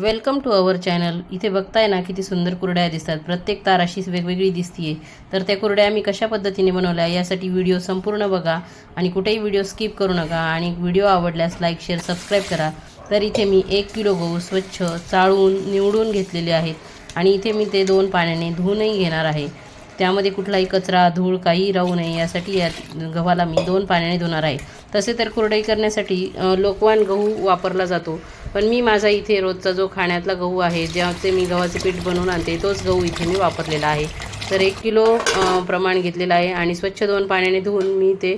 Welcome to our channel इथे बघताय ना किती सुंदर कुरड्या दिसतात. प्रत्येक तार अशी वेगवेगळी दिसतीये. तर त्या कुरड्या मी कशा पद्धतीने बनवल्या यासाठी व्हिडिओ संपूर्ण बघा आणि कुठेही व्हिडिओ स्किप करू नका आणि व्हिडिओ आवडल्यास लाईक शेअर सबस्क्राईब करा. तर इथे मी एक किलो गहू स्वच्छ चाळून निवडून घेतलेले आहेत आणि इथे मी ते दोन पाण्याने धुवूनही घेणार आहे. त्यामध्ये कुठलाही कचरा धूळ काही राहू नये यासाठी या गव्हाला मी दोन पाण्याने धुणार आहे. तसे तर कुरडई करण्यासाठी लोकवान गहू वापरला जातो. पण मी माझा इथे रोजचा जो खाण्यातला गहू आहे ज्याचे मी गव्हाचे पीठ बनवून आणते तोच गहू इथे मी वापरलेला आहे. तर एक किलो प्रमाण घेतलेलं आहे आणि स्वच्छ दोन पाण्याने धुवून मी ते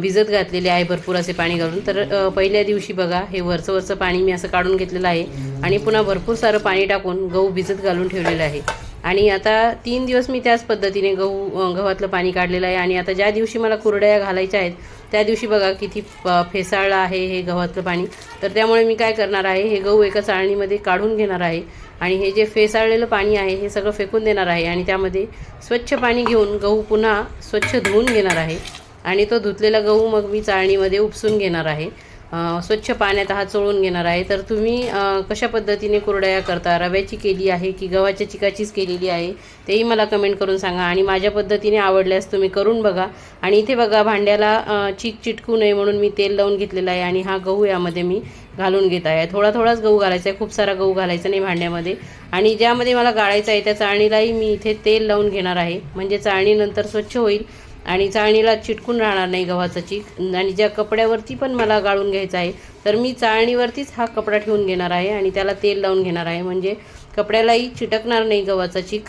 भिजत घातलेले आहे भरपूर असे पाणी घालून. तर पहिल्या दिवशी बघा हे वरचं वरचं पाणी मी असं काढून घेतलेलं आहे आणि पुन्हा भरपूर सारं पाणी टाकून गहू भिजत घालून ठेवलेलं आहे. आणि आता तीन दिवस मी त्याच पद्धतीने गहू गव्हातलं पाणी काढलेलं आहे. आणि आता ज्या दिवशी मला कुरड्या घालायच्या आहेत त्या दिवशी बघा किती प- फेसाळलं आहे हे गव्हातलं पाणी. तर त्यामुळे मी काय करणार आहे हे गहू एका चाळणीमध्ये काढून घेणार आहे. आणि हे जे फेसाळलेलं पाणी आहे हे सगळं फेकून देणार आहे. आणि त्यामध्ये स्वच्छ पाणी घेऊन गहू पुन्हा स्वच्छ धुवून घेणार आहे. आणि तो धुतलेला गहू मग मी चाळणीमध्ये उपसून घेणार आहे. स्वच्छ पाण्यात हा चोळून घेणार आहे. तर तुम्ही कशा पद्धतीने कुरडया करता? रव्याची केली आहे की गव्हाच्या चिकाचीच केलेली आहे? तेही मला कमेंट करून सांगा. आणि माझ्या पद्धतीने आवडल्यास तुम्ही करून बघा. आणि इथे बघा भांड्याला चीक चिटकू नये म्हणून मी तेल लावून घेतलेलं आहे आणि हा गहू यामध्ये मी घालून घेत आहे. थोडा थोडाच गहू घालायचा आहे. खूप सारा गहू घालायचा नाही भांड्यामध्ये. आणि ज्यामध्ये मला गाळायचं आहे त्या चाळणीलाही मी इथे तेल लावून घेणार आहे. म्हणजे चाळणीनंतर स्वच्छ होईल. आणि चाळणीला चिटकून राहणार नाही गव्हाचा चीक. आणि ज्या कपड्यावरती पण मला गाळून घ्यायचा आहे तर मी चाळणीवरतीच हा कपडा ठेवून घेणार आहे आणि त्याला तेल लावून घेणार आहे. म्हणजे कपड्यालाही चिटकणार नाही गव्हाचा चीक.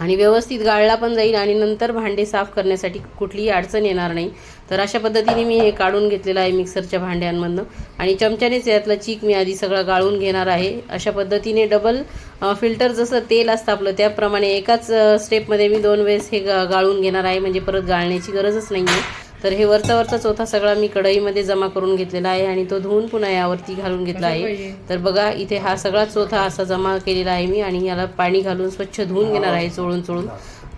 आणि व्यवस्थित गाळला पण जाईल आणि नंतर भांडे साफ करण्यासाठी कुठलीही अडचण येणार नाही. तर अशा पद्धतीने मी हे काढून घेतलेलं आहे मिक्सरच्या भांड्यांमधनं. आणि चमच्यानेच यातला चीक मी आधी सगळं गाळून घेणार आहे. अशा पद्धतीने डबल फिल्टर जसं तेल असतं आपलं त्याप्रमाणे एकाच स्टेपमध्ये मी दोन वेळेस हे गा गाळून घेणार आहे. म्हणजे परत गाळण्याची गरजच नाही आहे तर हे वरचा वरचा चौथा सगळा मी कढईमध्ये जमा करून घेतलेला आहे आणि तो धुवून पुन्हा यावरती घालून घेतला आहे. तर बघा इथे हा सगळा चौथा असा जमा केलेला आहे मी आणि याला पाणी घालून स्वच्छ धुवून घेणार आहे चोळून चोळून.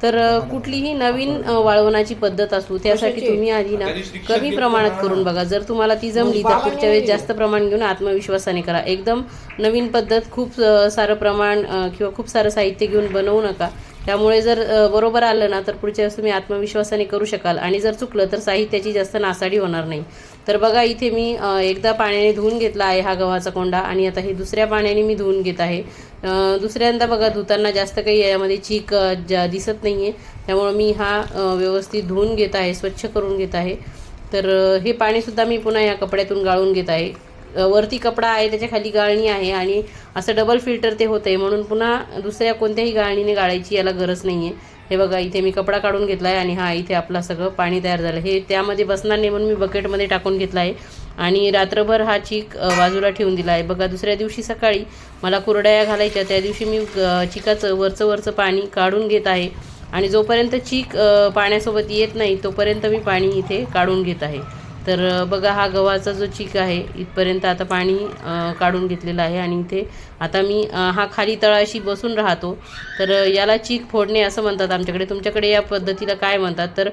तर कुठलीही नवीन अ, वाळवणाची पद्धत असू त्यासाठी तुम्ही आधी ना कमी प्रमाणात करून बघा. जर तुम्हाला ती जमली तर पुढच्या वेळेस जास्त प्रमाण घेऊन आत्मविश्वासाने करा. एकदम नवीन पद्धत खूप सारं प्रमाण किंवा खूप सारं साहित्य घेऊन बनवू नका. त्यामुळे जर बरोबर आलं ना तर पुढच्या वेळेस तुम्ही आत्मविश्वासाने करू शकाल. आणि जर चुकलं तर साहित्याची जास्त नासाडी होणार नाही. तर बघा इथे मी एकदा पाण्याने धुवून घेतला आहे हा गव्हाचा कोंडा आणि आता हे दुसऱ्या पाण्याने मी धुवून घेत आहे. दुसऱ्यांदा बघा धुताना जास्त काही यामध्ये चीक ज्या जा दिसत नाही आहे त्यामुळं मी हा व्यवस्थित धुवून घेत आहे स्वच्छ करून घेत आहे. तर हे पाणीसुद्धा मी पुन्हा या कपड्यातून गाळून घेत आहे. वरती कपडा आहे त्याच्याखाली गाळणी आहे आणि असं डबल फिल्टर ते होतं आहे म्हणून पुन्हा दुसऱ्या कोणत्याही गाळणीने गाळायची याला गरज नाही आहे हे बघा इथे मी कपडा काढून घेतला आहे आणि हा इथे आपला सगळं पाणी तयार झालं. हे त्यामध्ये बसणार नाही म्हणून मी बकेटमध्ये टाकून घेतला आहे आणि रात्रभर हा चीक बाजूला ठेवून दिला आहे बघा दुसऱ्या दिवशी सकाळी मला कुरड्या घालायच्या. त्या दिवशी मी चिकाचं वरचं वरचं पाणी काढून घेत आहे. आणि जोपर्यंत चीक पाण्यासोबत येत नाही तोपर्यंत मी पाणी इथे काढून घेत आहे. तर बघा हा गव्हाचा जो चीक आहे इथपर्यंत आता पाणी काढून घेतलेलं आहे आणि इथे आता मी हा खाली तळाशी बसून राहतो. तर याला चीक फोडणे असं म्हणतात आमच्याकडे. तुमच्याकडे या पद्धतीला काय म्हणतात? तर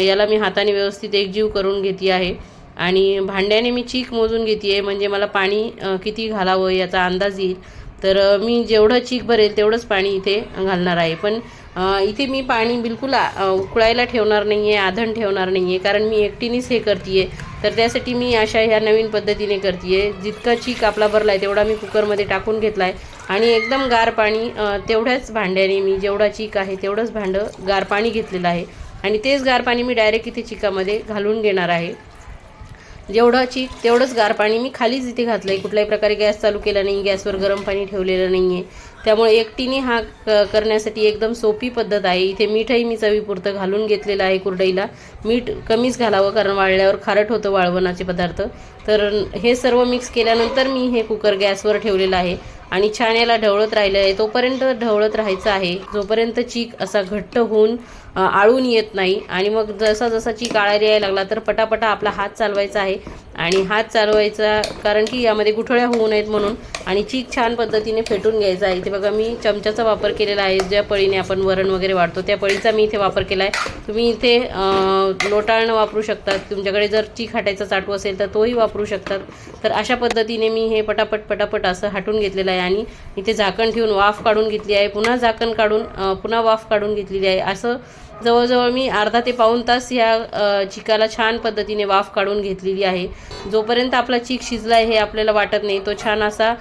याला मी हाताने व्यवस्थित एकजीव करून घेते आहे. आणि भांड्याने मी चीक मोजून घेते आहे. म्हणजे मला पाणी किती घालावं याचा अंदाज येईल. तर मी जेवढं चीक भरेल तेवढंच पाणी इथे घालणार आहे. पण इथे मी पाणी बिलकुल उकळायला ठेवणार नाही आहे आधण ठेवणार नाही आहे कारण मी एकटीनेच हे करते आहे तर त्यासाठी मी अशा ह्या नवीन पद्धतीने करते आहे जितका चीक आपला भरला आहे तेवढा मी कुकरमध्ये टाकून घेतला आहे आणि एकदम गार पाणी तेवढ्याच भांड्याने मी जेवढा चीक आहे तेवढंच भांडं गार पाणी घेतलेलं आहे. आणि तेच गार पाणी मी डायरेक्ट इथे चिकामध्ये घालून घेणार आहे. जेवढं चीक तेवढंच गार पाणी मी खालीच इथे घातलं आहे कुठल्याही प्रकारे गॅस चालू केला नाही गॅसवर गरम पाणी ठेवलेलं नाही आहे त्यामुळे एकटीने हा क करण्यासाठी एकदम सोपी पद्धत आहे. इथे मीठही मी चवीपुरतं घालून घेतलेलं आहे कुरडईला. मीठ कमीच घालावं कारण वाळल्यावर खारट होतं वाळवणाचे पदार्थ. तर हे सर्व मिक्स केल्यानंतर मी हे कुकर गॅसवर ठेवलेलं आहे. आणि छान याला ढवळत राहिलं आहे. तोपर्यंत ढवळत राहायचं आहे. जोपर्यंत चीक असा घट्ट होऊन आळून येत नाही आणि मग जसा जसा चीक आळायला यायला लागला तर पटापटा आपला हात चालवायचा आहे. आणि हात चालवायचा कारण की यामध्ये गुठळ्या होऊ नयेत म्हणून. आणि चीक छान पद्धतीने फेटून घ्यायचा आहे. इथे बघा मी चमच्याचा वापर केलेला आहे. ज्या पळीने आपण वरण वगैरे वाढतो त्या पळीचा मी इथे वापर केला आहे तुम्ही इथे लोटाळणं वापरू शकतात. तुमच्याकडे जर चीक हाटायचा चाटू असेल तर तोही वापरू शकतात. तर अशा पद्धतीने मी हे पटापट पटापट असं हाटून घेतलेलं आहे. आणि इथे झाकण ठेवून वाफ काढून घेतली आहे. पुन्हा झाकण काढून पुन्हा वाफ काढून घेतलेली आहे. असं जवळजवळ मी अर्धा ते पाऊण तास ह्या चिकाला छान पद्धतीने वाफ काढून घेतलेली आहे. जोपर्यंत आपला चीक शिजला आहे हे आपल्याला वाटत नाही तो छान असा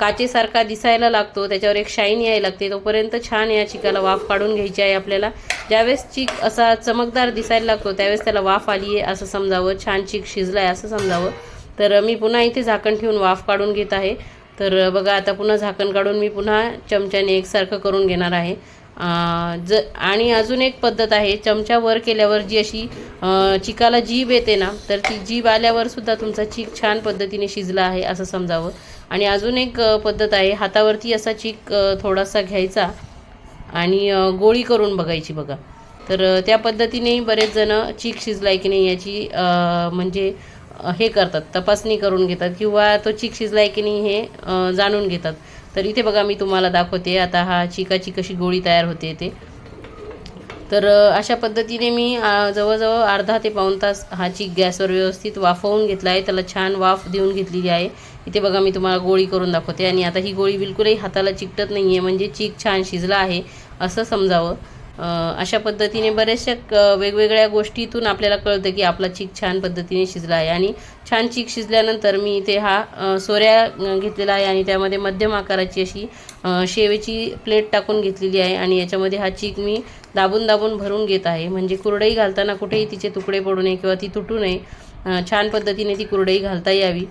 काचेसारखा दिसायला लागतो त्याच्यावर एक शाईन यायला लागते तोपर्यंत छान या चिकाला वाफ काढून घ्यायची आहे आपल्याला. ज्यावेळेस चीक असा चमकदार दिसायला लागतो त्यावेळेस त्याला वाफ आली आहे असं समजावं छान चीक शिजला आहे असं समजावं. तर मी पुन्हा इथे झाकण ठेवून वाफ काढून घेत आहे. तर बघा आता पुन्हा झाकण काढून मी पुन्हा चमच्याने एकसारखं करून घेणार आहे. ज आणि अजून एक पद्धत आहे चमचा वर केल्यावर जी अशी चिकाला जीभ येते ना तर ती जीभ आल्यावर सुद्धा तुमचा चीक छान पद्धतीने शिजला आहे असं समजावं. आणि अजून एक पद्धत आहे हातावरती असा चीक थोडासा घ्यायचा आणि गोळी करून बघायची बघा. तर त्या पद्धतीने बरेच जण चीक शिजलाय की नाही याची म्हणजे हे करतात तपासणी करून घेतात किंवा तो चीक शिजलाय की नाही हे जाणून घेतात. तर इथे बघा मी तुम्हाला दाखवते. आता हा चिकाची कशी गोळी तयार होते ते. तर अशा पद्धतीने मी जवळजवळ अर्धा ते पाऊण तास हा चीक गॅसवर व्यवस्थित वाफवून घेतला आहे. त्याला छान वाफ देऊन घेतलेली आहे. इथे बघा मी तुम्हाला गोळी करून दाखवते. आणि आता ही गोळी बिलकुलही हाताला चिकटत नाही आहे म्हणजे चीक छान शिजला आहे. असं समजावं. अशा पद्धतीने बऱ्याचशा क- वेगवेगळ्या गोष्टीतून आपल्याला कळतं की आपला चीक छान पद्धतीने शिजला आहे. आणि छान चीक शिजल्यानंतर मी इथे हा सोऱ्या घेतलेला आहे आणि त्यामध्ये मध्यम आकाराची अशी शेवेची प्लेट टाकून घेतलेली आहे. आणि याच्यामध्ये हा चीक मी दाबून दाबून भरून घेत आहे. म्हणजे कुरडई घालताना कुठेही तिचे तुकडे पडू नये किंवा ती तुटू नये. छान पद्धतीने ती कुरडई घालता यावी.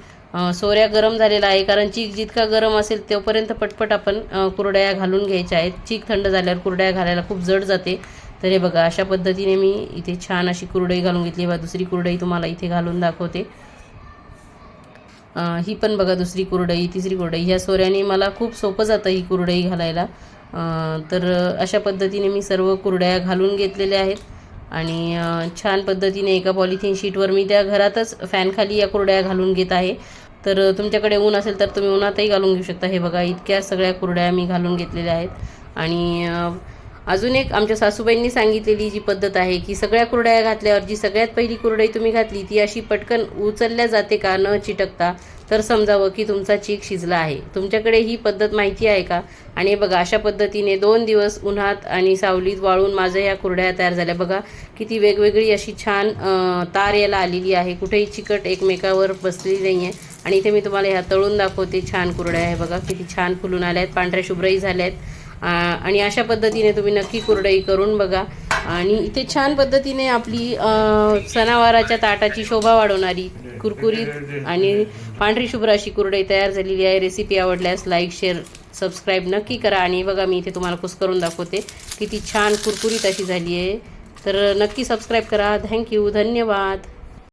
सोऱ्या गरम झालेला आहे. कारण चीक जितका गरम असेल तोपर्यंत पटपट आपण कुरड्या घालून घ्यायच्या आहेत. चीक थंड झाल्यावर कुरड्या घालायला खूप जड जाते. तर हे बघा अशा पद्धतीने मी इथे छान अशी कुरडई घालून घेतली. बा दुसरी कुरडई तुम्हाला इथे घालून दाखवते. ही पण बघा दुसरी कुरडई तिसरी कुरडई. ह्या सोऱ्याने मला खूप सोपं जातं ही कुरडई घालायला. तर अशा पद्धतीने मी सर्व कुरड्या घालून घेतलेल्या आहेत. आणि छान पद्धतीने एका पॉलिथिन शीटवर मी त्या घरातच फॅनखाली या कुरड्या घालून घेत आहे. तर तुमच्याकडे ऊन असेल तर तुम्ही उन्हातही घालून घेऊ शकता. हे बघा इतक्या सगळ्या कुरड्या मी घालून घेतलेल्या आहेत. आणि अजून एक आमच्या सासूबाईंनी सांगितलेली जी पद्धत आहे की सगळ्या कुरड्या घातल्यावर जी सगळ्यात पहिली कुरडई तुम्ही घातली ती अशी पटकन उचलल्या जाते का न चिटकता तर समजावं की तुमचा चीक शिजला आहे. तुमच्याकडे ही पद्धत माहिती आहे का? आणि बघा अशा पद्धतीने दोन दिवस उन्हात आणि सावलीत वाळून माझ्या ह्या कुरड्या तयार झाल्या. बघा किती वेगवेगळी अशी छान तार याला आलेली आहे. कुठेही चिकट एकमेकावर बसलेली नाही आहे आणि इथे मी तुम्हाला ह्या तळून दाखवते छान कुरड्या. आहे बघा किती छान फुलून आल्या आहेत पांढऱ्या शुभ्रही झाल्या आहेत आणि अशा पद्धतीने तुम्ही नक्की कुरडई करून बघा. आणि इथे छान पद्धतीने आपली सणावाराच्या ताटाची शोभा वाढवणारी कुरकुरीत आणि पांढरी शुभ्र अशी कुरडई तयार झालेली आहे. रेसिपी आवडल्यास लाईक शेअर सबस्क्राईब नक्की करा. आणि बघा मी इथे तुम्हाला कुस करून दाखवते. किती छान कुरकुरीत अशी झाली आहे. तर नक्की सबस्क्राईब करा. थँक्यू धन्यवाद.